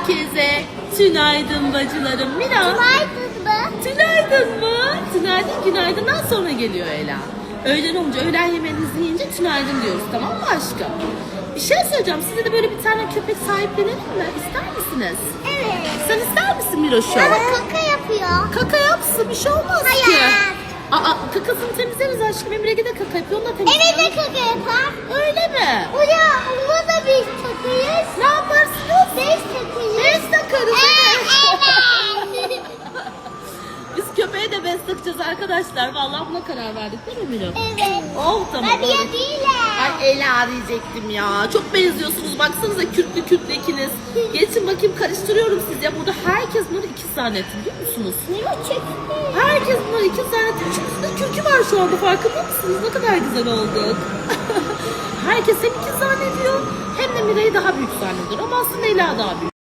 Herkese tünaydın bacılarım. Mira. Günaydın mı? Tünaydın mı? Tünaydın günaydın'dan sonra geliyor Ela. Öğlen olunca öğlen yemeğinizi yiyince tünaydın diyoruz tamam mı aşkım? Bir şey söyleyeceğim size de böyle bir tane köpek sahiplenelim mi? İster misiniz? Evet. Sen ister misin Miroş'u? Ama kaka yapıyor. Kaka yapsın bir şey olmaz ki. Hayır. Aa kakasını temizleriz aşkım. Emre de kaka yapıyor onu da temizleriz. Evet de kaka yapar. Öyle mi? O Köpeğe de bez takacağız arkadaşlar. Vallahi buna karar verdik değil mi Miro? evet. Oh tamam. Olur. değiller. Ay Ela diyecektim ya. Çok benziyorsunuz. Baksanıza kürklü kürklü ikiniz. Geçin bakayım karıştırıyorum siz ya. Burada herkes bunları ikiz zannetti biliyor musunuz? Ne o çekti? Herkes bunları ikiz zannetti. Üçümüzün de kürkü var şu anda farkında mısınız? Ne kadar güzel olduk. herkes hem ikiz zannediyor hem de Mira'yı daha büyük zannediyor. Ama aslında Ela daha büyük.